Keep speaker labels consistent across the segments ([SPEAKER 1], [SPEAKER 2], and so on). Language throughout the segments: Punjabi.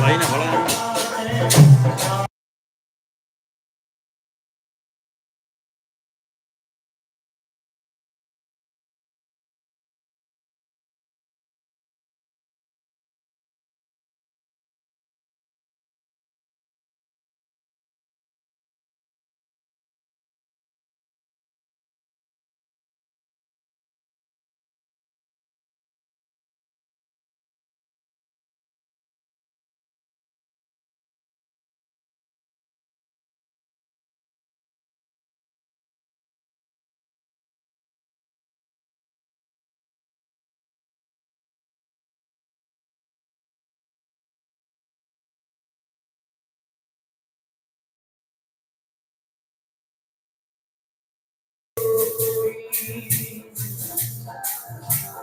[SPEAKER 1] ਬਾਈ ਨਾ ਬੜਾ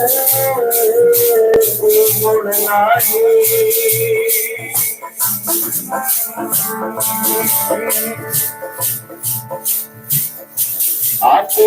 [SPEAKER 1] ਮੈਨੂੰ ਬੁਲਾਵੇ ਗੁਣ ਨਾਹੀ ਆਕੇ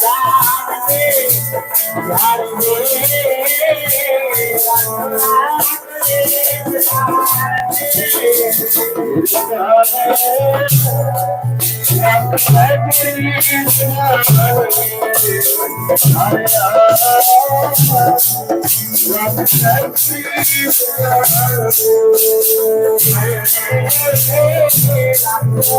[SPEAKER 1] ਹੀ ਲੱਖ ਲੋ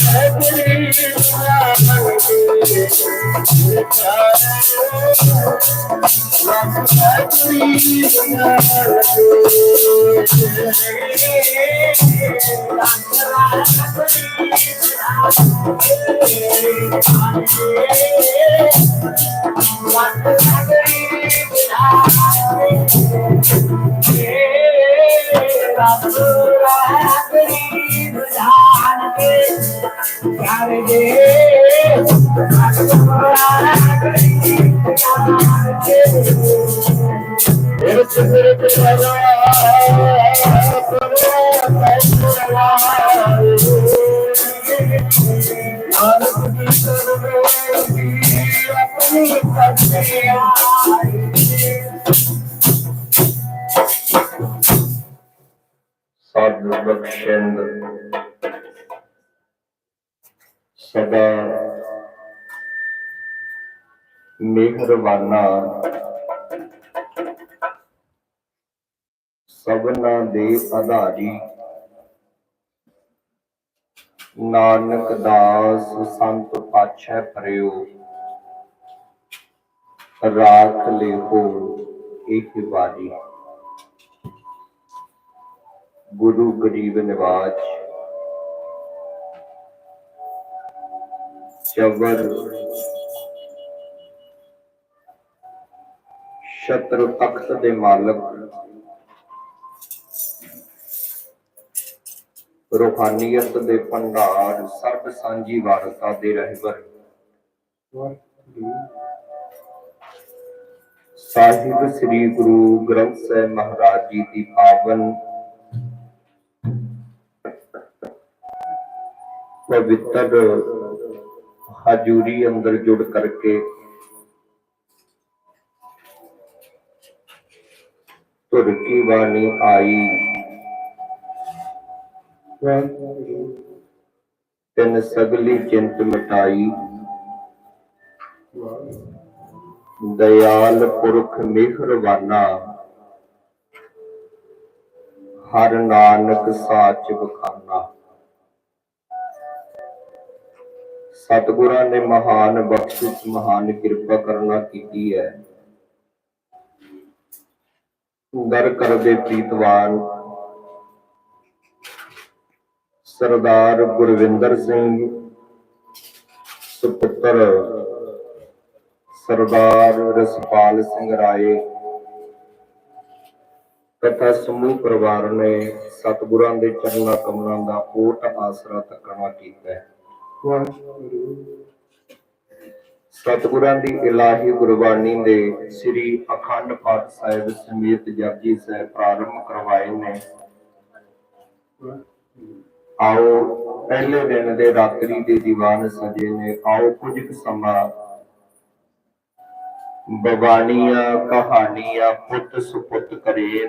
[SPEAKER 1] ਪਿਆਰੋ ਲੱਖ ਲੋ ਕੋਈ ਵਿਗਿਆਨ ਕੇ ਹਾਰੇ ਵਿਗਿਆਨ ਕੇ ਹਾਰੇ ਸਾਧੂ ਬਖਸ਼ਿੰਦ ਸਦਾ ਮਿਹਰਬਾਨਾ ਸਭਨਾ ਦੇ ਆਧਾਰੀ। ਨਾਨਕ ਦਾਸ ਸੰਤ ਪਾਛੈ ਪਰਿਓ, ਰਾਖ ਲਿਖੋ ਇੱਕ ਵਾਰੀ। ਗੁਰੂ ਗਰੀਬ ਨਿਵਾਜ, ਚਵਰ ਸ਼ਤਰ ਤਖਤ ਦੇ ਮਾਲਕ
[SPEAKER 2] ਰੂਹਾਨੀਅਤ ਦੇ ਭੰਡਾਰ ਸਰਬ ਸਾਂਝੀ ਵਾਰਤਾ ਦੇ ਰਹਿਬਰ। ਸਾਹਿਬ ਸ੍ਰੀ ਗੁਰੂ ਗ੍ਰੰਥ ਸਾਹਿਬ ਮਹਾਰਾਜ ਜੀ ਦੀ ਪਾਵਨ ਪਵਿੱਤਰ ਹਜੂਰੀ ਅੰਦਰ ਜੁੜ ਕਰਕੇ ਤੁਰ ਬਾਣੀ ਆਈ। ਤਿਨ ਸਗਲੀ ਚਿੰਤ ਮਿਟਾਈ। ਦਇਆਲ ਪੁਰਖ ਮਿਹਰਬਾਨਾ ਹਰ ਨਾਨਕ ਸਾਚ ਬਖਾਨਾ ਸਤਿਗੁਰਾਂ ਨੇ ਮਹਾਨ ਬਖਸ਼ਿਸ਼, ਮਹਾਨ ਕਿਰਪਾ ਕਰਨਾ ਕੀਤੀ ਹੈ। ਦਰ ਕਰਦੇ ਪ੍ਰੀਤਵਾਨ ਸਰਦਾਰ ਗੁਰਵਿੰਦਰ ਸਿੰਘ ਸੁਪੁੱਤਰ ਸਰਦਾਰ ਰਸਪਾਲ ਸਿੰਘ ਰਾਏ। ਤਥਾ ਸਮੂਹ ਪਰਿਵਾਰ ਨੇ ਸਤਿਗੁਰਾਂ ਦੇ ਚਰਨਾਂ ਕਮਲਾਂ ਦਾ ਓਟ ਆਸਰਾ ਤੱਕਣਾ ਕੀਤਾ ਹੈ। ਸਤਿਗੁਰਾਂ ਦੀ ਇਲਾਹੀ ਗੁਰਬਾਣੀ ਦੇ ਸ੍ਰੀ ਅਖੰਡ ਪਾਠ ਸਾਹਿਬ ਸਮੇਤ ਜਪਜੀ ਸਾਹਿਬ ਪ੍ਰਾਰੰਭ ਕਰਵਾਏ ਨੇ। ਆਓ ਪਹਿਲੇ ਦਿਨ ਦੇ ਰਾਤਰੀ ਦੇ ਦੀਵਾਨ ਸਜੇ ਨੇ, ਆਓ ਕੁਝ ਕੁ ਸਮਾਂ। ਬਵਾਨੀਆਂ ਕਹਾਣੀਆਂ ਪੁੱਤ ਸੁਪੁੱਤ ਕਰੇ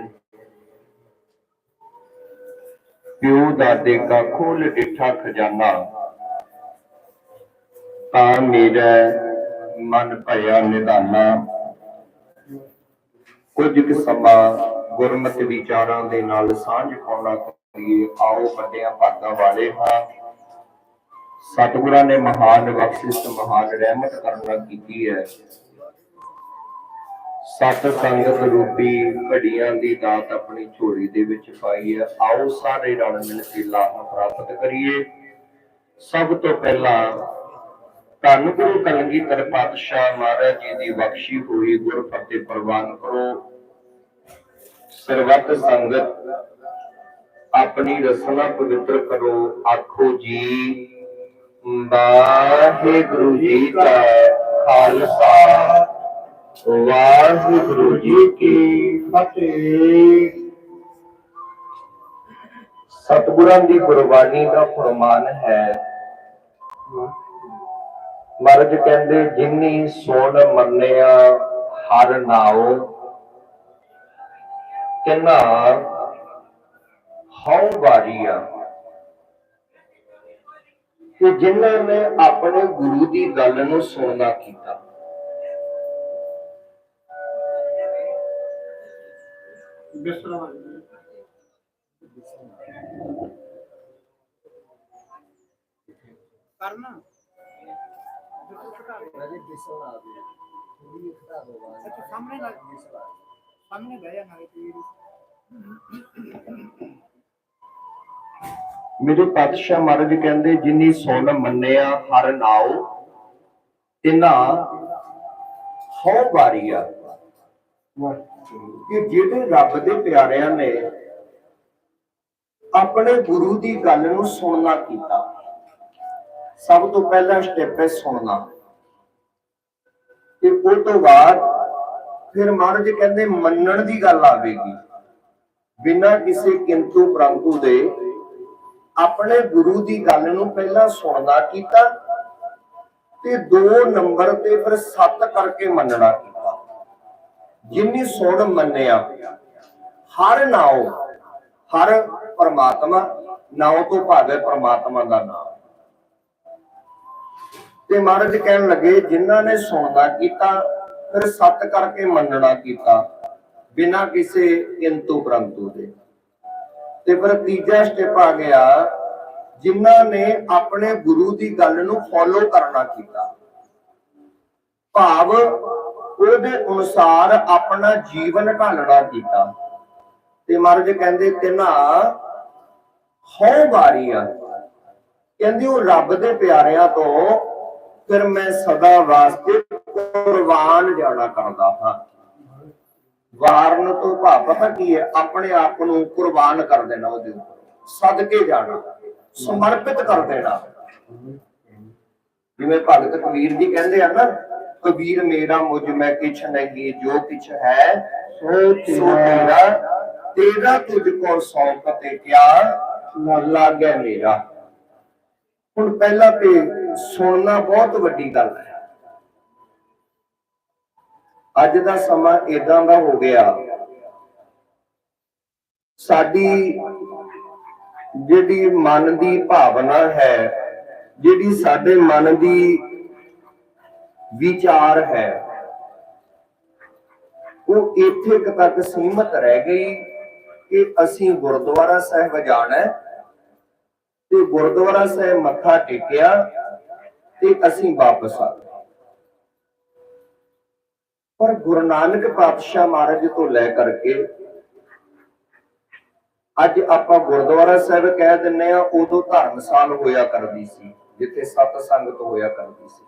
[SPEAKER 2] ਪਿਓ ਦਾਦੇ ਕਾ ਖੋਲ ਡਿਠਾ ਖਜ਼ਾਨਾ। ਤਾਂ ਮੇਰਾ ਮਨ ਭਇਆ ਨਿਦਾਨਾ। ਕੁਝ ਕੁ ਸਮਾਂ ਗੁਰਮਤਿ ਵਿਚਾਰਾਂ ਦੇ ਨਾਲ ਸਾਂਝ ਪਾਉਣਾ ਕਰੀਏ ਆਓ ਵੱਡਿਆਂ ਭਾਗਾਂ ਵਾਲੇ ਹਾਂ। ਸਤਿਗੁਰਾਂ ਨੇ ਮਹਾਨ ਬਖਸ਼ਿਸ਼, ਮਹਾਨ ਰਹਿਮਤ ਕਰਨਾ ਕੀਤੀ ਹੈ। ਸਤ ਸੰਗਤ ਰੂਪੀ ਘੜੀਆਂ ਦੀ ਦਾਤ ਆਪਣੀ ਝੋਲੀ ਦੇ ਵਿੱਚ ਪਾਈ ਹੈ। ਆਓ ਸਾਰੇ ਰਲ ਮਿਲ ਕੇ ਲਾਭ ਪ੍ਰਾਪਤ ਕਰੀਏ। ਸਭ ਤੋਂ ਪਹਿਲਾਂ ਧੰਨ ਗੁਰੂ ਕਲਗੀਧਰ ਪਾਤਸ਼ਾਹ ਮਹਾਰਾਜ ਜੀ ਦੀ ਬਖਸ਼ੀ ਹੋਈ। ਗੁਰਫਤਿਹ ਪ੍ਰਵਾਨ ਕਰੋ। ਸਰਬੱਤ ਸੰਗਤ ਆਪਣੀ ਰਸਨਾ ਪਵਿੱਤਰ ਕਰੋ। ਆਖੋ ਜੀ, ਵਾਹਿਗੁਰੂ ਜੀ ਕਾ ਖਾਲਸਾ। ਵਾਹਿਗੁਰੂ ਜੀ ਕੀ ਫਤਿਹ। ਸਤਿਗੁਰਾਂ ਦੀ ਗੁਰਬਾਣੀ ਦਾ ਫਰਮਾਨ ਹੈ, ਮਰਜ ਕਹਿੰਦੇ, ਜਿੰਨੀ ਸੋਣ ਮੰਨਿਆ, ਹਰ ਨਾਉ। ਕਿਨਾ ਹਉ ਵਾਰੀਆ ਕਿ ਜਿਨ੍ਹਾਂ ਨੇ ਆਪਣੇ ਗੁਰੂ ਦੀ ਗੱਲ ਨੂੰ ਸੁਣਨਾ ਕੀਤਾ,
[SPEAKER 1] ਕਰਨਾ। ਅੱਛਾ, ਸਾਹਮਣੇ ਲੱਗ ਸਾਹਮਣੇ ਬਹਿ ਜਾ ਨਾਲੇ
[SPEAKER 2] ਮੇਰੇ ਪਾਤਸ਼ਾਹ ਮਹਾਰਾਜ ਕਹਿੰਦੇ, ਜਿਨੀ ਸੁਣ ਮੰਨਿਆ, ਹਰ ਨਾਉ, ਤਿਨਾ ਹਉ ਵਾਰੀਆ ਕਿ ਜਿਹੜੇ ਰੱਬ ਦੇ ਪਿਆਰਿਆਂ ਨੇ ਆਪਣੇ ਗੁਰੂ ਦੀ ਗੱਲ ਨੂੰ ਸੁਣਨਾ ਕੀਤਾ। ਸਭ ਤੋਂ ਪਹਿਲਾ ਸਟੈਪ ਹੈ ਸੁਣਨਾ। ਤੇ ਉਹ ਤੋਂ ਬਾਅਦ ਫਿਰ ਮਹਾਰਾਜ ਕਹਿੰਦੇ, ਮੰਨਣ ਦੀ ਗੱਲ ਆਵੇਗੀ। ਬਿਨਾਂ ਕਿਸੇ ਕਿੰਤੂ ਪ੍ਰੰਤੂ ਦੇ ਆਪਣੇ ਗੁਰੂ ਦੀ ਗੱਲ ਨੂੰ ਪਹਿਲਾਂ ਸੁਣਦਾ ਕੀਤਾ ਤੇ ਦੋ ਨੰਬਰ ਤੇ ਫਿਰ ਸੱਤ ਕਰਕੇ ਮੰਨਣਾ ਕੀਤਾ। ਜਿੰਨੀ ਸੁਣ ਮੰਨਿਆ, ਹਰ ਨਾਉ, ਹਰ ਪਰਮਾਤਮਾ, ਨਾਉ ਤੋਂ ਭਾਵ ਪਰਮਾਤਮਾ ਦਾ ਨਾਮ। ਤੇ ਮਹਾਰਾਜ ਕਹਿਣ ਲੱਗੇ, ਜਿਨ੍ਹਾਂ ਨੇ ਸੁਣਦਾ ਕੀਤਾ, ਫਿਰ ਸਤ ਕਰਕੇ ਮੰਨਣਾ ਕੀਤਾ, ਬਿਨਾਂ ਕਿਸੇ ਕਿੰਤੂ ਪਰੰਤੂ ਦੇ। ਤੇ ਫਿਰ ਤੀਜਾ ਸਟੈਪ ਆ ਗਿਆ ਜਿਨ੍ਹਾਂ ਨੇ ਆਪਣੇ ਗੁਰੂ ਦੀ ਗੱਲ ਨੂੰ ਫੋਲੋ ਕਰਨਾ ਕੀਤਾ। ਭਾਵ ਉਹਦੇ ਅਨੁਸਾਰ ਆਪਣਾ ਜੀਵਨ ਢਾਲਣਾ ਕੀਤਾ। ਤੇ ਮਹਾਰਾਜ ਕਹਿੰਦੇ ਤਿਨਾ ਹਉ ਬਾਰੀਆਂ ਕਹਿੰਦੇ ਉਹ ਰੱਬ ਦੇ ਪਿਆਰਿਆਂ ਤੋਂ ਫਿਰ ਮੈਂ ਸਦਾ ਵਾਸਤੇ ਕੁਰਬਾਨ ਜਾਣਾ ਕਰਦਾ ਹਾਂ। ਵਾਰਨ ਤੋਂ ਭਾਵ ਪਤਾ ਕੀ ਹੈ? ਆਪਣੇ ਆਪ ਨੂੰ ਕੁਰਬਾਨ ਕਰ ਦੇਣਾ ਉਹਦੇ ਉੱਪਰ। ਸਦਕੇ ਜਾਣਾ ਸਮਰਪਿਤ ਕਰ ਦੇਣਾ। ਜਿਵੇਂ ਭਗਤ ਕਬੀਰ ਜੀ ਕਹਿੰਦੇ ਆ ਨਾ ਕਬੀਰ ਮੇਰਾ ਮੁਝ ਮੈਂ ਕਿਛ ਨਹੀਂ ਜੋ ਕਿਛ ਹੈ
[SPEAKER 1] ਸੋ
[SPEAKER 2] ਤੇਰਾ ਤੇਰਾ ਤੁਝ ਕੋ ਸੌਂਪ ਤੇ ਕਿਆ ਲਾਗੇ ਮੇਰਾ। ਹੁਣ ਪਹਿਲਾਂ ਤੇ ਸੁਣਨਾ ਬਹੁਤ ਵੱਡੀ ਗੱਲ ਹੈ। ਅੱਜ ਦਾ ਸਮਾਂ ਇਦਾਂ ਦਾ ਹੋ ਗਿਆ। ਸਾਡੀ ਜਿਹੜੀ ਮਨ ਦੀ ਭਾਵਨਾ ਹੈ, ਜਿਹੜੀ ਸਾਡੇ ਮਨ ਦੀ ਵਿਚਾਰ ਹੈ, ਉਹ ਇੱਥੇ ਤੱਕ ਸੀਮਤ ਰਹਿ ਗਈ ਕਿ ਅਸੀਂ ਗੁਰਦੁਆਰਾ ਸਾਹਿਬ ਜਾਣਾ ਤੇ ਗੁਰਦੁਆਰਾ ਸਾਹਿਬ ਮੱਥਾ ਟੇਕਿਆ ਤੇ ਅਸੀਂ ਵਾਪਸ ਆ ਗਏ। ਪਰ ਗੁਰੂ ਨਾਨਕ ਪਾਤਸ਼ਾਹ ਮਹਾਰਾਜ ਤੋਂ ਲੈ ਕਰਕੇ ਅੱਜ ਆਪਾਂ ਗੁਰਦੁਆਰਾ ਸਾਹਿਬ ਕਹਿ ਦਿੰਨੇ ਆ, ਉਦੋਂ ਧਰਮਸਾਲ ਹੋਇਆ ਕਰਦੀ ਸੀ, ਜਿੱਥੇ ਸਤ ਸੰਗਤ ਹੋਇਆ ਕਰਦੀ ਸੀ।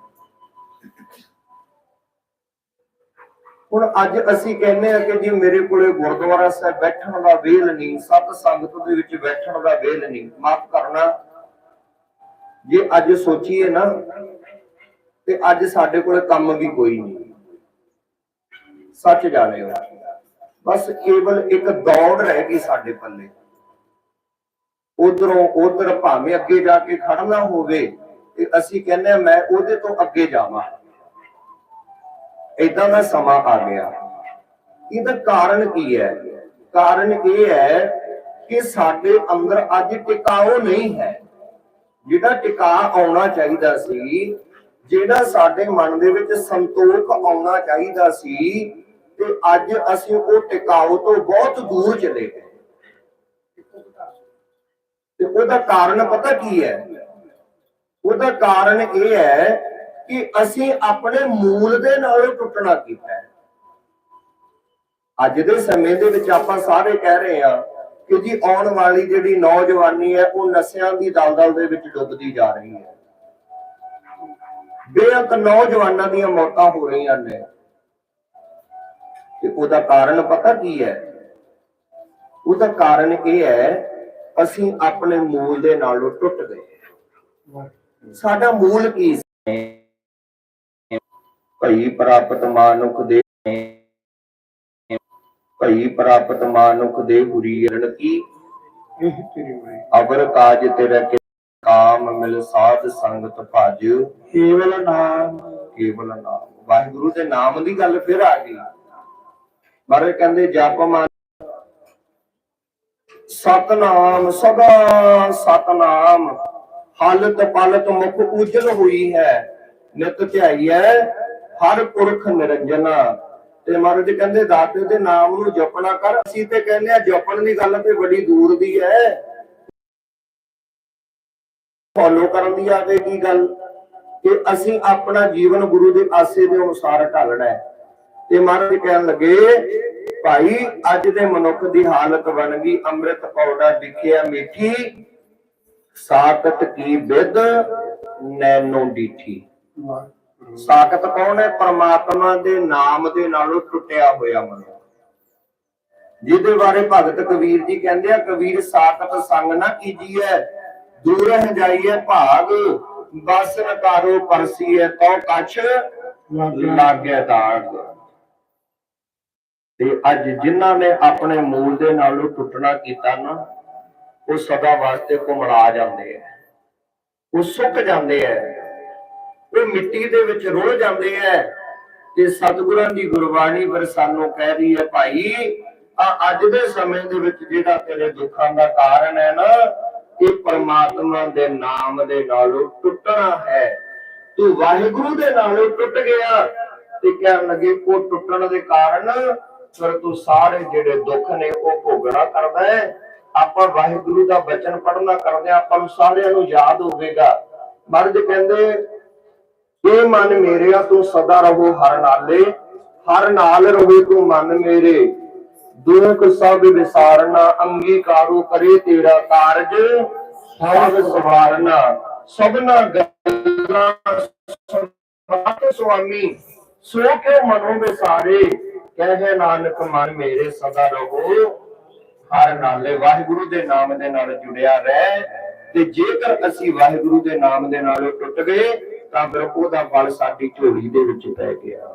[SPEAKER 2] ਹੁਣ ਅੱਜ ਅਸੀਂ ਕਹਿੰਦੇ ਆ ਕਿ ਜੀ ਮੇਰੇ ਕੋਲੇ ਗੁਰਦੁਆਰਾ ਸਾਹਿਬ ਬੈਠਣ ਦਾ ਵੇਲ ਨਹੀਂ, ਸਤ ਸੰਗਤ ਦੇ ਵਿੱਚ ਬੈਠਣ ਦਾ ਵੇਲ ਨਹੀਂ, ਮਾਫ ਕਰਨਾ। ਜੇ ਅੱਜ ਸੋਚੀਏ ਨਾ, ਤੇ ਅੱਜ ਸਾਡੇ ਕੋਲੇ ਕੰਮ ਵੀ ਕੋਈ ਨਹੀਂ। ਸੱਚ ਜਾਣੇ ਹੋ। ਬਸ ਕੇਵਲ ਇੱਕ ਦੌੜ ਰਹਿ ਗਈ ਸਾਡੇ ਪੱਲੇ। ਉਧਰੋਂ ਉਧਰ ਭਾਵੇਂ ਅੱਗੇ ਜਾ ਕੇ ਖੜਨਾ ਹੋਵੇ, ਤੇ ਅਸੀਂ ਕਹਿੰਦੇ ਆ ਮੈਂ ਉਹਦੇ ਤੋਂ ਅੱਗੇ ਜਾਵਾਂ। ਇਦਾਂ ਦਾ ਸਮਾਂ ਆ ਗਿਆ। ਇਹਦਾ ਕਾਰਨ ਕੀ ਹੈ? ਕਾਰਨ ਇਹ ਹੈ ਕਿ ਸਾਡੇ ਅੰਦਰ ਅੱਜ ਟਿਕਾਓ ਨਹੀਂ ਹੈ। ਜਿਹੜਾ ਟਿਕਾ ਆਉਣਾ ਚਾਹੀਦਾ ਸੀ, ਜਿਹੜਾ ਸਾਡੇ ਮਨ ਦੇ ਵਿੱਚ ਸੰਤੋਖ ਆਉਣਾ ਚਾਹੀਦਾ ਸੀ ਤੇ ਅੱਜ ਅਸੀਂ ਉਹ ਟਿਕਾਓ ਤੋਂ ਬਹੁਤ ਦੂਰ ਚਲੇ ਗਏ। ਤੇ ਉਹਦਾ ਕਾਰਨ ਪਤਾ ਕੀ ਹੈ? ਉਹਦਾ ਕਾਰਨ ਇਹ ਹੈ ਕਿ ਅਸੀਂ ਆਪਣੇ ਮੂਲ ਦੇ ਨਾਲ ਟੁੱਟਣਾ ਕੀਤਾ ਅੱਜ ਦੇ ਸਮੇਂ ਦੇ ਵਿੱਚ ਆਪਾਂ ਸਾਰੇ ਕਹਿ ਰਹੇ ਹਾਂ ਕਿ ਜੀ ਆਉਣ ਵਾਲੀ ਜਿਹੜੀ ਨੌਜਵਾਨੀ ਹੈ, ਉਹ ਨਸ਼ਿਆਂ ਦੀ ਦਲਦਲ ਦੇ ਵਿੱਚ ਡੁੱਬਦੀ ਜਾ ਰਹੀ ਹੈ। ਬੇਅੰਤ ਨੌਜਵਾਨਾਂ ਦੀਆਂ ਮੌਤਾਂ ਹੋ ਰਹੀਆਂ ਨੇ। ਤੇ ਉਹਦਾ ਕਾਰਨ ਪਤਾ ਕੀ ਹੈ? ਉਹਦਾ ਕਾਰਨ ਇਹ ਹੈ ਅਸੀਂ ਆਪਣੇ ਮੂਲ ਦੇ ਨਾਲੋਂ ਟੁੱਟ ਗਏ। ਸਾਡਾ ਮੂਲ ਕੀ ਸੀ? ਭਈ ਪ੍ਰਾਪਤ ਮਾਨੁਖ ਦੇ ਭਈ ਪ੍ਰਾਪਤ ਮਾਨੁਖ ਦੇ ਕੀ
[SPEAKER 1] ਇਹ ਤੇਰੀ ਹੋਈ
[SPEAKER 2] ਅਵਰ ਕਾਜ ਤੇਰੇ ਕੇ ਕਾਮ ਮਿਲ ਸਾਧ ਸੰਗਤ ਭਜ।
[SPEAKER 1] ਕੇਵਲ ਨਾਮ।
[SPEAKER 2] ਕੇਵਲ ਨਾਮ। ਵਾਹਿਗੁਰੂ ਦੇ ਨਾਮ ਦੀ ਗੱਲ ਫਿਰ ਆ ਗਈ। ਮਹਾਰਾਜ ਕਹਿੰਦੇ ਜਪ ਸਤਨਾਮ, ਸਦਾ ਸਤਨਾਮ। ਹਲਤ ਪਲਤ ਮੁਖ ਉਜਲ ਹੋਈ ਹੈ। ਨਿਤ ਹੈ, ਹਰ ਪੁਰਖ ਨਿਰੰਜਨਾ। ਤੇ ਮਹਾਰਾਜ ਕਹਿੰਦੇ, ਦਾਤੇ ਦੇ ਨਾਮ ਨੂੰ ਜਪਣਾ ਕਰ। ਅਸੀਂ ਤੇ ਕਹਿੰਦੇ ਆ ਜਪਣ ਦੀ ਗੱਲ ਤੇ ਬੜੀ ਦੂਰ ਦੀ ਹੈ। ਫੋਲੋ ਕਰਨ ਦੀ ਆ ਕੇ ਕੀ ਗੱਲ? ਕਿ ਅਸੀਂ ਆਪਣਾ ਜੀਵਨ ਗੁਰੂ ਦੇ ਆਸੇ ਦੇ ਅਨੁਸਾਰ ਢਾਲਣਾ ਹੈ। ਤੇ ਮਹਾਰਾਜ ਕਹਿਣ ਲੱਗੇ ਭਾਈ ਅੱਜ ਦੇ ਮਨੁੱਖ ਦੀ ਹਾਲਤ ਬਣ ਗਈ ਅੰਮ੍ਰਿਤ ਪੌੜਾ ਵਿਖਿਆ ਮਿੱਠੀ ਸਾਖਤ ਕੀ ਵਿਦ ਨੈਨੋ ਡੀਠੀ। ਸਾਖਤ ਕੌਣ ਹੈ? ਪਰਮਾਤਮਾ ਦੇ ਨਾਮ ਦੇ ਨਾਲੋਂ ਟੁੱਟਿਆ ਹੋਇਆ ਮਨ ਜਿਹਦੇ ਬਾਰੇ ਭਗਤ ਕਬੀਰ ਜੀ ਕਹਿੰਦੇ ਆ ਕਬੀਰ ਸਾਖਤ ਸੰਗ ਨਾ ਕੀਜੀਐ ਦੂਰ ਰਹਿ ਜਾਈਐ ਭਾਗ ਬਸ ਨਕਾਰੋ ਪਰਸੀਐ ਤੋ ਕਛ ਲਾਗੇ ਦਾਗ। ਤੇ ਅੱਜ ਜਿਨ੍ਹਾਂ ਨੇ ਆਪਣੇ ਮੂਲ ਦੇ ਨਾਲੋਂ ਟੁੱਟਣਾ ਕੀਤਾ ਨਾ, ਉਹ ਸਦਾ ਵਾਸਤੇ ਘੁਮੜਾ ਜਾਂਦੇ ਆ। ਉਹ ਸੁੱਕ ਜਾਂਦੇ ਆ। ਉਹ ਮਿੱਟੀ ਦੇ ਵਿੱਚ ਰੁਲ ਜਾਂਦੇ ਐ ਤੇ ਸਤਿਗੁਰਾਂ ਦੀ ਗੁਰਬਾਣੀ ਪਰ ਸਾਨੂੰ ਕਹਿ ਰਹੀ ਹੈ, ਭਾਈ ਆ ਅੱਜ ਦੇ ਸਮੇਂ ਦੇ ਵਿੱਚ ਜਿਹੜਾ ਤੇਰੇ ਦੁੱਖਾਂ ਦਾ ਕਾਰਨ ਹੈ ਨਾ, ਇਹ ਪਰਮਾਤਮਾ ਦੇ ਨਾਮ ਦੇ ਨਾਲੋਂ ਟੁੱਟਣਾ ਹੈ। ਤੂੰ ਵਾਹਿਗੁਰੂ ਦੇ ਨਾਲੋਂ ਟੁੱਟ ਗਿਆ ਤੇ ਕਹਿਣ ਲੱਗੇ, ਉਹ ਟੁੱਟਣ ਦੇ ਕਾਰਨ ਫਿਰ ਤੂੰ ਸਾਰੇ ਜਿਹੜੇ ਦੁੱਖ ਨੇ ਉਹ ਭੋਗਣਾ ਕਰਦਾ ਹੈ। ਆਪਾਂ ਵਾਹਿਗੁਰੂ ਦਾ ਬਚਨ ਪੜਨਾ ਕਰਦੇ ਹਾਂ, ਆਪਾਂ ਨੂੰ ਸਾਰਿਆਂ ਨੂੰ ਯਾਦ ਹੋਵੇਗਾ। ਮਰਦ ਕਹਿੰਦੇ ਇਹ ਮਨ ਮੇਰਿਆ ਤੂੰ ਸਦਾ ਰਹੋ ਹਰ ਨਾਲੇ ਹਰ ਨਾਲ ਰਵੇ ਤੂੰ ਮਨ ਮੇਰੇ। ਦੁਖ ਸਭ ਵਿਸਾਰਨਾ ਅੰਗੀਕਾਰੋ ਕਰੇ ਤੇਰਾ ਕਾਰਜ ਸਭ ਸਵਾਰਨਾ। ਸਭਨਾ ਗੱਲਾਂ ਸੁਣਾਤ ਸੁਆਮੀ ਸੋ ਕੇ ਮਨੋ ਵਿਸਾਰੇ। ਕਹੇ ਨਾਨਕ ਮਨ ਮੇਰੇ ਸਦਾ ਰਹੋ। ਹਰ ਨਾਲੇ ਵਾਹਿਗੁਰੂ ਦੇ ਨਾਮ ਦੇ ਨਾਲ ਜੁੜਿਆ ਰਹਿ। ਤੇ ਜੇਕਰ ਅਸੀਂ ਵਾਹਿਗੁਰੂ ਦੇ ਨਾਮ ਦੇ ਨਾਲ ਟੁੱਟ ਗਏ, ਤਾਂ ਫਿਰ ਉਹਦਾ ਫਲ ਸਾਡੀ ਝੋਲੀ ਦੇ ਵਿੱਚ ਪੈ ਗਿਆ।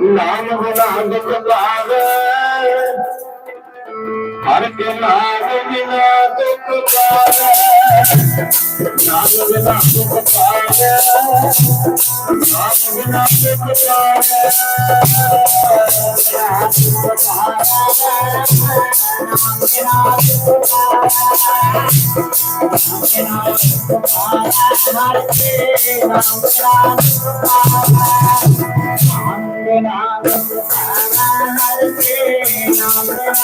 [SPEAKER 2] ਨਾਮ ਬਿਨਾ ਦੁਖ ਹਰ ਕੇ ਨਾਮ ਬਿਨਾ ਦੁਖ ਪਾਵੇ ਨਾਮ ਬਿਨਾ ਦੁਖ ਪਾਵੇ ਨਾਮ ਬਿਨਾ ਦੁਖ ਪਾਵੇ ਨਾਮ ਬਿਨਾ ਦੁਖ ਪਾਵੇ ਨਾਮ ਬਿਨਾ ਦੁਖ ਪਾਵੇ ਨਾਮ ਬਿਨਾ ਦੁਖ ਪਾਵੇ
[SPEAKER 1] Thank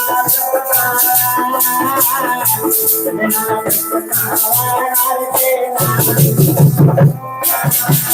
[SPEAKER 1] you.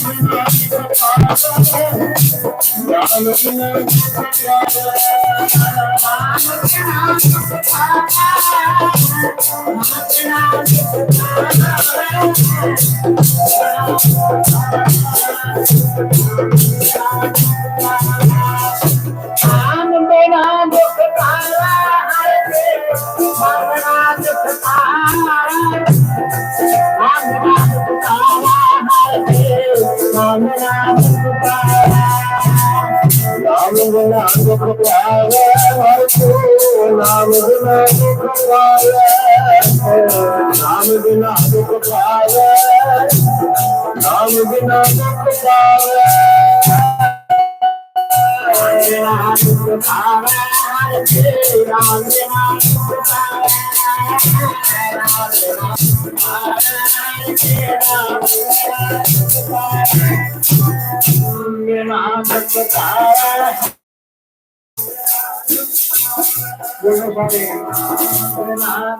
[SPEAKER 1] ਬਿਨਾ ਦੁਖ ਪਾਵਾ
[SPEAKER 2] ਨਾਮ ਬਿਨਾ ਹਰ ਕੋ ਨਾਮ ਬਿਨਾ ਦੁਖ ਪਾਵੇ ਨਾਮ ਬਿਨਾ ਦੁਖ ਪਾਵੇ ਨਾਮ ਬਿਨਾ ਦੁਖ ਪਾਵੇ
[SPEAKER 1] ਬਿਨਾ ਦੁਖ ਪਾਵਾ ਹਰ ਕੇ ਰਾਮ ਬਿਨਾ ਦੁਖ ਪਾਵਾ ਰਾਮ ਰਾਮ
[SPEAKER 2] ਨਾਮ ਬਿਨਾ ਦੁਖ ਪਾਵੇ ਹਰ ਕੋ ਨਾਮ ਬਿਨਾ ਦੁਖ ਪਾਵੇ ਨਾਮ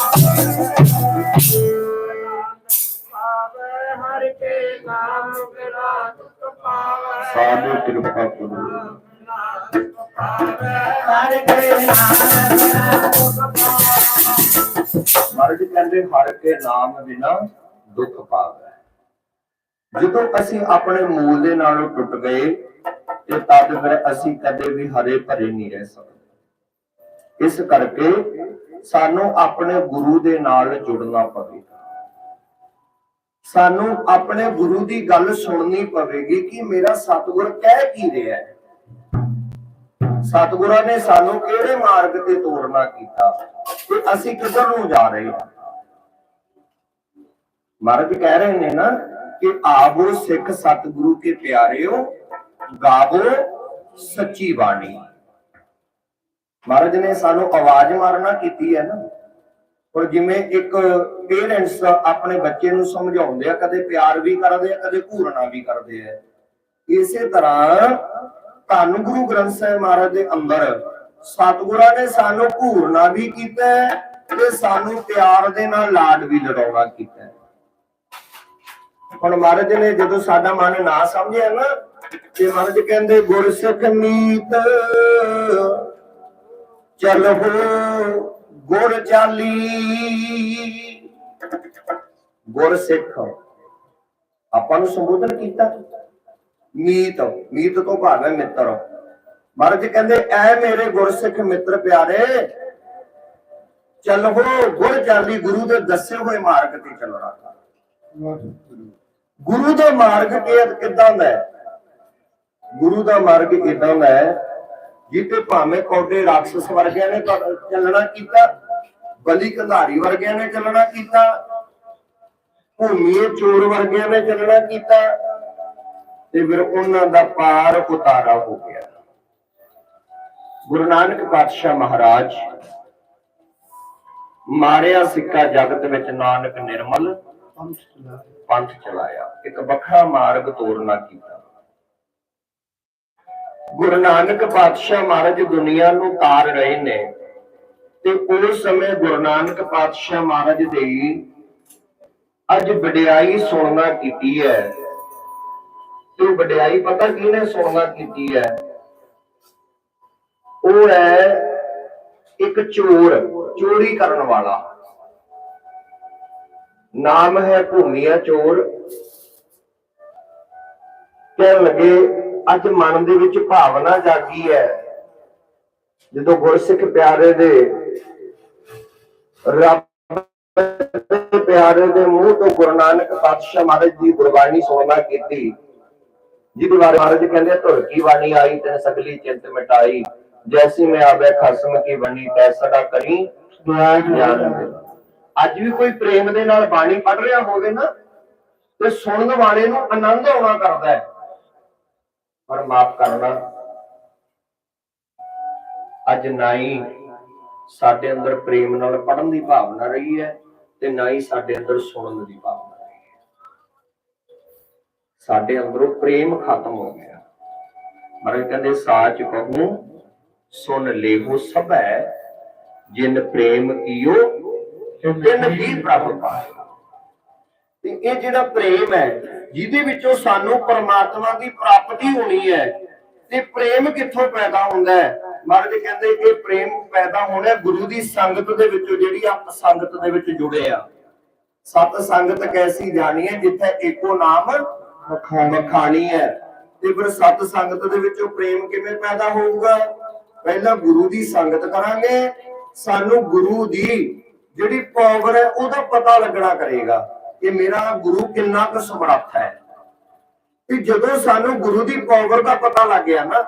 [SPEAKER 2] ਪਾਵੇ ਸਾਧੂ ਕਿਰਪਾ ਕਰੋ
[SPEAKER 1] ਹਰ ਕੇ ਨਾਮ ਬਿਨਾ ਦੁਖ
[SPEAKER 2] ਮਰਦ ਕਹਿੰਦੇ ਹਰ ਕੇ ਨਾਮ ਬਿਨਾ ਦੁੱਖ ਪਾਵੇ ਜਦੋਂ ਅਸੀਂ ਆਪਣੇ ਮੂਲ ਦੇ ਨਾਲੋਂ ਟੁੱਟ ਗਏ ਤੇ ਤਦ ਫਿਰ ਅਸੀਂ ਕਦੇ ਵੀ ਹਰੇ ਭਰੇ ਨਹੀਂ ਰਹਿ ਸਕਦੇ। ਇਸ ਕਰਕੇ ਸਾਨੂੰ ਆਪਣੇ ਗੁਰੂ ਦੇ ਨਾਲ ਜੁੜਨਾ ਪਵੇਗਾ ਸਾਨੂੰ ਆਪਣੇ ਗੁਰੂ ਦੀ ਗੱਲ ਸੁਣਨੀ ਪਵੇਗੀ ਕਿ ਮੇਰਾ ਸਤਿਗੁਰ ਕਹਿ ਕੀ ਰਿਹਾ ਹੈ। ਸਤਿਗੁਰਾਂ ਨੇ ਸਾਨੂੰ ਕਿਹੜੇ ਮਾਰਗ ਤੇ ਤੋਰਨਾ ਕੀਤਾ ਤੇ ਅਸੀਂ ਕਿੱਧਰ ਨੂੰ ਜਾ ਰਹੇ ਹਾਂ? ਮਹਾਰਾਜ ਕਹਿ ਰਹੇ ਨੇ ਨਾ ਕਿ ਆਵੋ ਸਿੱਖ ਸਤਿਗੁਰੂ ਕੇ ਪਿਆਰਿਓ, ਗਾਵੋ ਸੱਚੀ ਬਾਣੀ। ਮਹਾਰਾਜ ਨੇ ਸਾਨੂੰ ਆਵਾਜ਼ ਮਾਰਨਾ ਕੀਤੀ ਹੈ ਨਾ। ਹੁਣ ਜਿਵੇਂ ਇੱਕ ਪੇਰੈਂਟਸ ਆਪਣੇ ਬੱਚੇ ਨੂੰ ਸਮਝਾਉਂਦੇ ਆ, ਕਦੇ ਪਿਆਰ ਵੀ ਕਰਦੇ ਆ, ਕਦੇ ਘੂਰਣਾ ਵੀ ਕਰਦੇ ਆ। ਇਸੇ ਤਰ੍ਹਾਂ ਧੰਨ ਗੁਰੂ ਗ੍ਰੰਥ ਸਾਹਿਬ ਮਹਾਰਾਜ ਦੇ ਅੰਦਰ ਸਤਿਗੁਰਾਂ ਨੇ ਸਾਨੂੰ ਘੂਰਨਾ ਵੀ ਕੀਤਾ ਤੇ ਸਾਨੂੰ ਪਿਆਰ ਦੇ ਨਾਲ ਲਾਡ ਵੀ ਲੜਾਉਣਾ ਕੀਤਾ। ਹੁਣ ਮਹਾਰਾਜ ਨੇ ਜਦੋਂ ਸਾਡਾ ਮਨ ਨਾ ਸਮਝਿਆ ਨਾ, ਤੇ ਮਹਾਰਾਜ ਕਹਿੰਦੇ, ਗੁਰਸਿੱਖ ਮੀਤ, ਚਲੋ ਗੁਰ ਚਾਲੀ। ਗੁਰਸਿੱਖ ਆਪਾਂ ਨੂੰ ਸੰਬੋਧਨ ਕੀਤਾ। ਮੀਤ। ਮੀਤ ਤੋਂ ਭਾਵ ਹੈ ਮਿੱਤਰ। ਮਹਾਰਾਜ ਕਹਿੰਦੇ, ਐ ਮੇਰੇ ਗੁਰਸਿੱਖ ਮਿੱਤਰ ਪਿਆਰੇ, ਚੱਲੋ ਗੁਰ ਚਾਲੀ ਗੁਰੂ ਦੇ ਦੱਸੇ ਹੋਏ ਮਾਰਗ ਤੇ ਚੱਲਣਾ ਕਰ ਗੁਰੂ ਦਾ ਮਾਰਗ ਕਿਦਾਂ ਦਾ ਗੁਰੂ ਦਾ ਮਾਰਗ ਇਦਾਂ ਦਾ ਹੈ ਜਿੱਤੇ ਭਾਵੇਂ ਕੌਡੇ ਰਾਖਸ ਵਰਗਿਆਂ ਨੇ ਚੱਲਣਾ ਕੀਤਾ ਬਲੀ ਕੰਧਾਰੀ ਵਰਗਿਆਂ ਨੇ ਚੱਲਣਾ ਕੀਤਾ, ਭੂਮੀਏ ਚੋਰ ਵਰਗਿਆਂ ਨੇ ਚੱਲਣਾ ਕੀਤਾ ਤੇ ਫਿਰ ਉਹਨਾਂ ਦਾ ਪਾਰ ਉਤਾਰਾ ਹੋ ਗਿਆ। ਗੁਰੂ ਨਾਨਕ ਪਾਤਸ਼ਾਹ ਮਹਾਰਾਜ ਮਾਰਿਆ ਸਿੱਕਾ ਜਗਤ ਵਿੱਚ ਨਾਨਕ ਨਿਰਮਲ ਪੰਥ ਚਲਾਇਆ, ਇੱਕ ਵੱਖਰਾ ਮਾਰਗ ਤੋਰਨਾ ਕੀਤਾ। ਗੁਰੂ ਨਾਨਕ ਪਾਤਸ਼ਾਹ ਮਹਾਰਾਜ ਦੁਨੀਆ ਨੂੰ ਤਾਰ ਰਹੇ ਨੇ। ਤੇ ਉਸ ਸਮੇਂ ਗੁਰੂ ਨਾਨਕ ਪਾਤਸ਼ਾਹ ਮਹਾਰਾਜ ਦੀ ਅੱਜ ਵਡਿਆਈ ਸੁਣਨਾ ਕੀਤੀ ਹੈ। ਤੇ ਵਡਿਆਈ ਪਤਾ ਕਿਹਨੇ ਸੁਣਨਾ ਕੀਤੀ ਹੈ? ਉਹ ਹੈ ਇੱਕ ਚੋਰ, ਚੋਰੀ ਕਰਨ ਵਾਲਾ। ਨਾਮ ਹੈ ਭੂਮੀਆ ਚੋਰ। ਕਹਿਣ ਲੱਗੇ, ਅੱਜ ਮਨ ਦੇ ਵਿੱਚ ਭਾਵਨਾ ਜਾਗੀ ਹੈ। ਜਦੋਂ ਗੁਰਸਿੱਖ ਪਿਆਰੇ ਦੇ ਰੱਬ ਦੇ ਪਿਆਰੇ ਦੇ ਮੂੰਹ ਤੋਂ ਗੁਰੂ ਨਾਨਕ ਪਾਤਸ਼ਾਹ ਮਹਾਰਾਜ ਦੀ ਗੁਰਬਾਣੀ ਸੁਣਨਾ ਕੀਤੀ ਜਿਹਦੇ ਬਾਰੇ ਮਹਾਰਾਜ ਕਹਿੰਦੇ ਧੁਰ ਕੀ ਬਾਣੀ ਆਈ ਤੈਨ ਸਗਲੀ ਚਿੰਤ ਮਿਟਾਈ ਜੈਸੀ ਮੈਂ ਆਵੇ ਖਸਮ ਕੀ ਬਣੀ ਤੈਸੜਾ ਕਰੀ। ਅੱਜ ਵੀ ਕੋਈ ਪ੍ਰੇਮ ਦੇ ਨਾਲ ਬਾਣੀ ਪੜ ਰਿਹਾ ਹੋਵੇ ਨਾ ਤੇ ਸੁਣਨ ਵਾਲੇ ਨੂੰ ਆਨੰਦ ਆਉਣਾ ਕਰਦਾ ਹੈ ਪਰ ਮਾਫ ਕਰਨਾ ਅੱਜ ਨਾ ਹੀ ਸਾਡੇ ਅੰਦਰ ਪ੍ਰੇਮ ਨਾਲ ਪੜਨ ਦੀ ਭਾਵਨਾ ਰਹੀ ਹੈ ਤੇ ਨਾ ਹੀ ਸਾਡੇ ਅੰਦਰ ਸੁਣਨ ਦੀ ਭਾਵਨਾ ਰਹੀ ਹੈ। ਸਾਡੇ ਅੰਦਰੋਂ ਪ੍ਰੇਮ ਖਤਮ ਹੋ ਗਿਆ। ਮਹਾਰਾਜ ਕਹਿੰਦੇ, ਸਾਚ ਕਹੂੰ, ਸੁਨ ਲੇਹੋ ਸਭੈ, ਜਿਨ ਪ੍ਰੇਮ ਕੀਓ, ਤਿਨ ਹੀ ਪ੍ਰਭ ਪਾਇਆ। ਤੇ ਇਹ ਜਿਹੜਾ ਪ੍ਰੇਮ ਹੈ, ਜਿਹਦੇ ਵਿੱਚੋਂ ਸਾਨੂੰ ਪਰਮਾਤਮਾ ਦੀ ਪ੍ਰਾਪਤੀ ਹੋਣੀ ਹੈ, ਤੇ ਪ੍ਰੇਮ ਕਿੱਥੋਂ ਪੈਦਾ ਹੁੰਦਾ ਹੈ? ਮਹਾਰਾਜ ਕਹਿੰਦੇ ਇਹ ਪ੍ਰੇਮ ਪੈਦਾ ਹੋਣਾ ਗੁਰੂ ਦੀ ਸੰਗਤ ਦੇ ਵਿੱਚੋਂ ਜਿਹੜੀ ਆਪ ਸੰਗਤ ਦੇ ਵਿੱਚ ਜੁੜੇ ਆ। ਸਤ ਸੰਗਤ ਕੈਸੀ ਜਾਣੀ ਹੈ ਜਿੱਥੇ ਏਕੋ ਨਾਮ ਮਖਾਣੀ ਹੈ। ਤੇ ਫਿਰ ਸਤ ਸੰਗਤ ਦੇ ਵਿੱਚੋਂ ਪ੍ਰੇਮ ਕਿਵੇਂ ਪੈਦਾ ਹੋਊਗਾ? ਪਹਿਲਾਂ ਗੁਰੂ ਦੀ ਸੰਗਤ ਕਰਾਂਗੇ ਸਾਨੂੰ ਗੁਰੂ ਦੀ ਜਿਹੜੀ ਪਾਵਰ ਹੈ ਉਹਦਾ ਪਤਾ ਲੱਗਣਾ ਕਰੇਗਾ ਕਿ ਮੇਰਾ ਗੁਰੂ ਕਿੰਨਾ ਕੁ ਸਮਰੱਥ ਹੈ। ਤੇ ਜਦੋਂ ਸਾਨੂੰ ਗੁਰੂ ਦੀ ਪਾਵਰ ਦਾ ਪਤਾ ਲੱਗ ਗਿਆ ਨਾ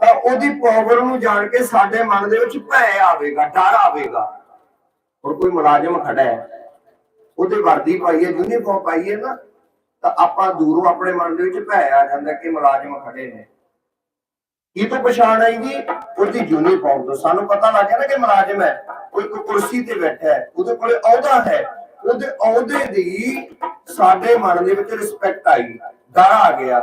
[SPEAKER 2] ਤਾਂ ਉਹਦੀ ਪਾਵਰ ਨੂੰ ਜਾਣ ਕੇ ਸਾਡੇ ਮਨ ਦੇ ਵਿੱਚ ਭੈ ਆਵੇਗਾ, ਡਰ ਆਵੇਗਾ। ਹੁਣ ਕੋਈ ਮੁਲਾਜ਼ਮ ਖੜਾ ਹੈ, ਉਹਦੇ ਵਰਦੀ ਪਾਈ ਹੈ ਯੂਨੀਫਾਰਮ ਪਾਈ ਹੈ ਨਾ, ਤਾਂ ਆਪਾਂ ਦੂਰੋਂ ਆਪਣੇ ਮਨ ਦੇ ਵਿੱਚ ਭੈ ਆ ਜਾਂਦਾ ਕਿ ਮੁਲਾਜ਼ਮ ਖੜੇ ਨੇ। ਇਹ ਤੋਂ ਪਛਾਣ ਆਏਗੀ? ਉਹਦੀ ਯੂਨੀਫਾਰਮ ਤੋਂ। ਸਾਨੂੰ ਪਤਾ ਲੱਗ ਗਿਆ ਨਾ ਕਿ ਮੁਲਾਜ਼ਮ ਹੈ ਉਹ ਇੱਕ ਕੁਰਸੀ ਤੇ ਬੈਠਾ ਹੈ, ਉਹਦੇ ਕੋਲੇ ਅਹੁਦਾ ਹੈ। ਉਹਦੇ ਅਹੁਦੇ ਦੀ ਸਾਡੇ ਮਨ ਦੇ ਵਿੱਚ ਰਿਸਪੈਕਟ ਆਈ, ਡਰ ਆ ਗਿਆ।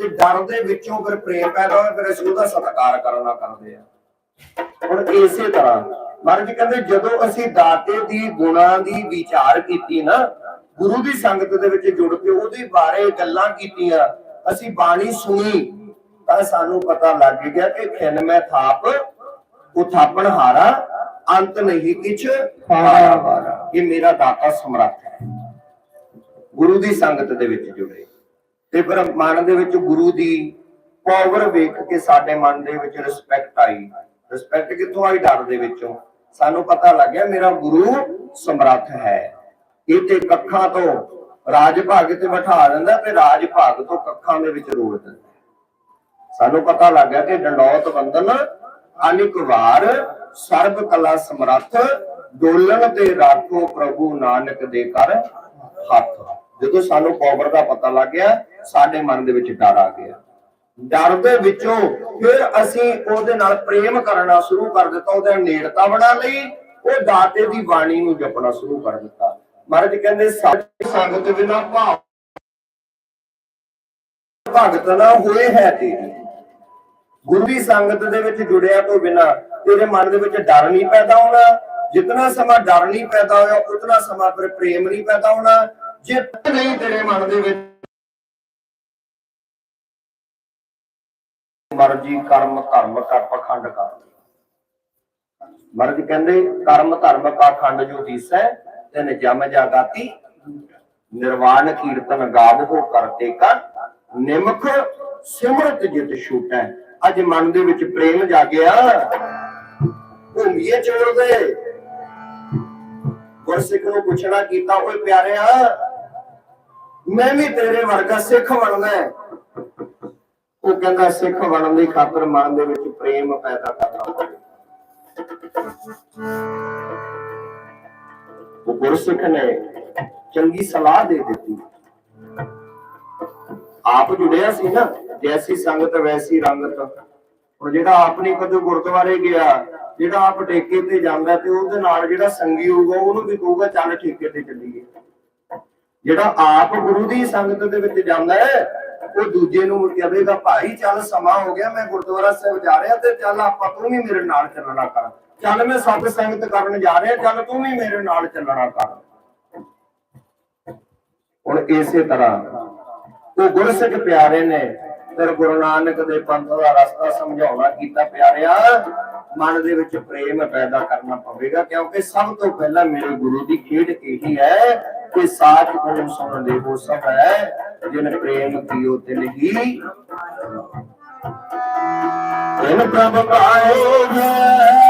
[SPEAKER 2] ਤੇ ਡਰ ਦੇ ਵਿੱਚੋਂ ਫਿਰ ਪ੍ਰੇਮ ਪੈਦਾ ਹੋਇਆ, ਫਿਰ ਅਸੀਂ ਉਹਦਾ ਸਤਿਕਾਰ ਕਰਨਾ ਕਰਦੇ ਆ ਹੁਣ ਇਸੇ ਤਰ੍ਹਾਂ, ਮਹਾਰਾਜ ਕਹਿੰਦੇ, ਜਦੋਂ ਅਸੀਂ ਦਾਤੇ ਦੀ, ਗੁਣਾਂ ਦੀ ਵਿਚਾਰ ਕੀਤੀ ਨਾ, ਗੁਰੂ ਦੀ ਸੰਗਤ ਦੇ ਵਿੱਚ ਜੁੜ ਕੇ ਉਹਦੇ ਬਾਰੇ ਗੱਲਾਂ ਕੀਤੀਆਂ, ਅਸੀਂ ਬਾਣੀ ਸੁਣੀ, ਤਾਂ ਸਾਨੂੰ ਪਤਾ ਲੱਗ ਗਿਆ ਕਿ ਖਿਨ ਮੈਂ ਥਾਪ, ਉਥਾਪਣ ਹਾਰਾ, ਅੰਤ ਨਹੀਂ ਕਿਛ ਪਾਰਾ ਇਹ ਮੇਰਾ ਦਾਤਾ ਸਮਰੱਥ ਹੈ। ਗੁਰੂ ਦੀ ਸੰਗਤ ਦੇ ਵਿੱਚ ਜੁੜੇ। ਤੇ ਫਿਰ ਮਨ ਦੇ ਵਿੱਚ ਗੁਰੂ ਦੀ ਪਾਵਰ ਵੇਖ ਕੇ ਸਾਡੇ ਮਨ ਦੇ ਵਿੱਚ ਰਿਸਪੈਕਟ ਆਈ। ਰਿਸਪੈਕਟ ਕਿੱਥੋਂ ਆਈ? ਡਰ ਦੇ ਵਿੱਚੋਂ। ਸਾਨੂੰ ਪਤਾ ਲੱਗਿਆ ਮੇਰਾ ਗੁਰੂ ਸਮਰੱਥ ਹੈ। ਇਹ ਤੇ ਕੱਖਾਂ ਤੋਂ ਰਾਜ ਭਾਗ ਤੇ ਬਿਠਾ ਦਿੰਦਾ ਤੇ ਰਾਜ ਭਾਗ ਤੋਂ ਕੱਖਾਂ ਦੇ ਵਿੱਚ ਰੋਲ ਦਿੰਦਾ। ਸਾਨੂੰ ਪਤਾ ਲੱਗ ਗਿਆ ਕਿ ਡੰਡੌਤ ਬੰਦਨ ਅਨਿਕ ਵਾਰ ਸਰਬ ਕਲਾ ਸਮਰੱਥ ਡੋਲਣ ਤੇ ਰਾਖੋ ਪ੍ਰਭੂ ਨਾਨਕ ਦੇ ਕਰ ਹੱਥ। ਜਦੋਂ ਸਾਨੂੰ ਪਾਵਰ ਦਾ ਪਤਾ ਲੱਗ ਗਿਆ ਸਾਡੇ ਮਨ ਦੇ ਵਿੱਚ ਡਰ ਆ ਗਿਆ। ਡਰ ਦੇ ਵਿੱਚੋਂ ਫਿਰ ਅਸੀਂ ਉਹਦੇ ਨਾਲ ਪ੍ਰੇਮ ਕਰਨਾ ਸ਼ੁਰੂ ਕਰ ਦਿੱਤਾ, ਉਹਦੇ ਨੇੜਤਾ ਬਣਾ ਲਈ, ਉਹ ਦਾਤੇ ਦੀ ਬਾਣੀ ਨੂੰ ਜਪਣਾ ਸ਼ੁਰੂ ਕਰ ਦਿੱਤਾ। ਮਹਾਰਾਜ ਕਹਿੰਦੇ, ਸਾਡੀ ਸੰਗਤ ਬਿਨਾ ਭਾਵ ਭਗਤ ਨਾ ਹੋਏ ਹੈ ਤੇਰੀ। ਗੁਰੂ ਦੀ ਸੰਗਤ ਦੇ ਵਿੱਚ ਜੁੜਿਆ ਤੋਂ ਬਿਨਾ ਤੇਰੇ ਮਨ ਦੇ ਵਿੱਚ ਡਰ ਨਹੀਂ ਪੈਦਾ ਹੋਣਾ। ਜਿਤਨਾ ਸਮਾਂ ਡਰ ਨਹੀਂ ਪੈਦਾ ਹੋਇਆ, ਉਤਨਾ ਸਮਾਂ ਫਿਰ ਪ੍ਰੇਮ ਨਹੀਂ ਪੈਦਾ ਹੋਣਾ। ਜੇ ਨਹੀਂ ਤੇਰੇ ਮਨ ਦੇ ਵਿੱਚ ਮਰਜ਼ੀ ਕਰਮ, ਧਰਮ ਕਾ ਪਖੰਡ ਕਰ। ਮਰਜ ਕਹਿੰਦੇ, ਕਰਮ, ਧਰਮ ਕਾ ਖੰਡ ਜੋ ਦੀਸੈ, ਤੈਨ ਜਮ ਜਾਗਾਤੀ। ਨਿਰਵਾਣ ਕੀਰਤਨ ਗਾਵੋ ਕਰਤੇ ਕਰ ਨਿਮਖ ਸਿਮਰਤ ਜਿਤ ਛੂਟੈ। ਅੱਜ ਮਨ ਦੇ ਵਿੱਚ ਪ੍ਰੇਮ ਜਾਗਿਆ। ਭੂਮੀਏ ਚੋਰਦੇ ਗੁਰਸਿੱਖ ਨੂੰ ਪੁੱਛਣਾ ਕੀਤਾ, ਓਏ ਪਿਆਰਿਆ, ਮੈਂ ਵੀ ਤੇਰੇ ਵਰਗਾ ਸਿੱਖ ਬਣਨਾ ਹੈ। ਉਹ ਕਹਿੰਦਾ ਸਿੱਖ ਬਣਨ ਦੀ ਖਾਤਰ ਮਨ ਦੇ ਵਿੱਚ ਪ੍ਰੇਮ ਪੈਦਾ ਕਰਨਾ ਪਵੇ ਉਹ ਗੁਰਸਿੱਖ ਨੇ ਚੰਗੀ ਸਲਾਹ ਦੇ ਦਿੱਤੀ। ਆਪ ਜੁੜਿਆ ਸੀ ਨਾ, ਜੈਸੀ ਸੰਗਤ ਵੈਸੀ ਰੰਗਤ। ਹੁਣ ਜਿਹੜਾ ਆਪ ਨਹੀਂ ਕਦੇ ਗੁਰਦੁਆਰੇ ਗਿਆ, ਜਿਹੜਾ ਆਪ ਠੇਕੇ ਤੇ ਜਾਂਦਾ ਤੇ ਉਹਦੇ ਨਾਲ ਜਿਹੜਾ ਸੰਗੀ ਹੋਊਗਾ, ਉਹਨੂੰ ਵੀ ਕਹੂਗਾ, ਚੱਲ ਠੇਕੇ ਤੇ ਚੱਲੀਏ। ਜਿਹੜਾ ਆਪ ਗੁਰੂ ਦੀ ਸੰਗਤ ਦੇ ਵਿੱਚ ਜਾਂਦਾ ਹੈ ਉਹ ਦੂਜੇ ਨੂੰ ਕਹੇਗਾ ਭਾਈ, ਚੱਲ ਸਮਾਂ ਹੋ ਗਿਆ, ਮੈਂ ਗੁਰਦੁਆਰਾ ਸਾਹਿਬ ਜਾ ਰਿਹਾ ਤੇ ਚੱਲ ਆਪਾਂ ਤੂੰ ਵੀ ਮੇਰੇ ਨਾਲ ਚੱਲਣਾ ਕਰ। ਚੱਲ ਮੈਂ ਸਤ ਸੰਗਤ ਕਰਨ ਜਾ ਰਿਹਾ, ਚੱਲ ਤੂੰ ਵੀ ਮੇਰੇ ਨਾਲ ਚੱਲਣਾ ਕਰ। ਹੁਣ ਇਸੇ ਤਰ੍ਹਾਂ ਉਹ ਗੁਰਸਿੱਖ ਪਿਆਰੇ ਨੇ, ਫਿਰ ਗੁਰੂ ਨਾਨਕ ਦੇ ਪੰਥ ਦਾ ਰਸਤਾ ਸਮਝਾਉਣਾ ਕੀਤਾ ਪਿਆਰਿਆ। ਮਨ ਦੇ ਵਿੱਚ ਪ੍ਰੇਮ ਪੈਦਾ ਕਰਨਾ ਪਵੇਗਾ, ਕਿਉਂਕਿ ਸਭ ਤੋਂ ਪਹਿਲਾਂ ਮੇਰੇ ਗੁਰੂ ਦੀ ਖੇਡ ਇਹੀ ਹੈ ਕਿ ਸਾਚ ਗੁਣ ਸੁਣ ਦੇ ਉਹ ਸਭ ਹੈ, ਜਿਨ ਪ੍ਰੇਮ ਕੀਓ ਤਿਨ ਹੀ। ਤਿਨ ਪ੍ਰਭ ਪਾਏ ਹੈ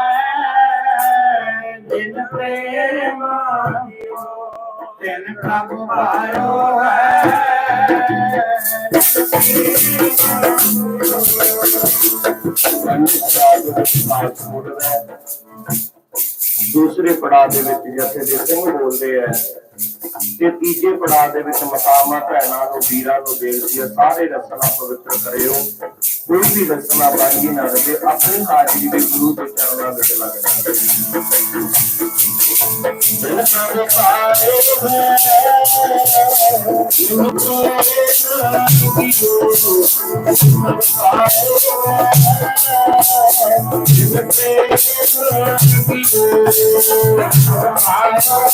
[SPEAKER 2] ਤਿਨ ਪ੍ਰਭ
[SPEAKER 1] ਤਿਨ ਪ੍ਰਭ ਪਾਇਓ ਹੈ।
[SPEAKER 2] ਦੂਸਰੇ ਪੜਾਅ ਦੇ ਵਿੱਚ ਜਥੇ ਦੇ ਸਿੰਘ ਬੋਲਦੇ ਆ। ਤੇ ਤੀਜੇ ਪੜਾਅ ਦੇ ਵਿੱਚ ਮਕਾਮਾਂ, ਭੈਣਾਂ ਨੂੰ, ਵੀਰਾਂ ਨੂੰ ਬੇਨਤੀ ਹੈ ਸਾਰੇ ਰਸਨਾ ਪਵਿੱਤਰ ਕਰਿਓ। ਕੋਈ ਵੀ ਰਸਨਾ ਬਾਗੀ ਨਾ ਰਹੇ, ਆਪਣੀ ਹਾਜ਼ਰੀ ਦੇ ਗੁਰੂ ਦੇ ਚਰਨਾਂ ਵਿੱਚ ਲੱਗ ਜਾਵੇ। ਦਿਲ ਸਾਰੇ ਪਾਏ ਹੈ ਜਿਨ ਪ੍ਰੇਮ ਕੀਓ ਜਿਨ ਪ੍ਰੇਮ ਕੀਓ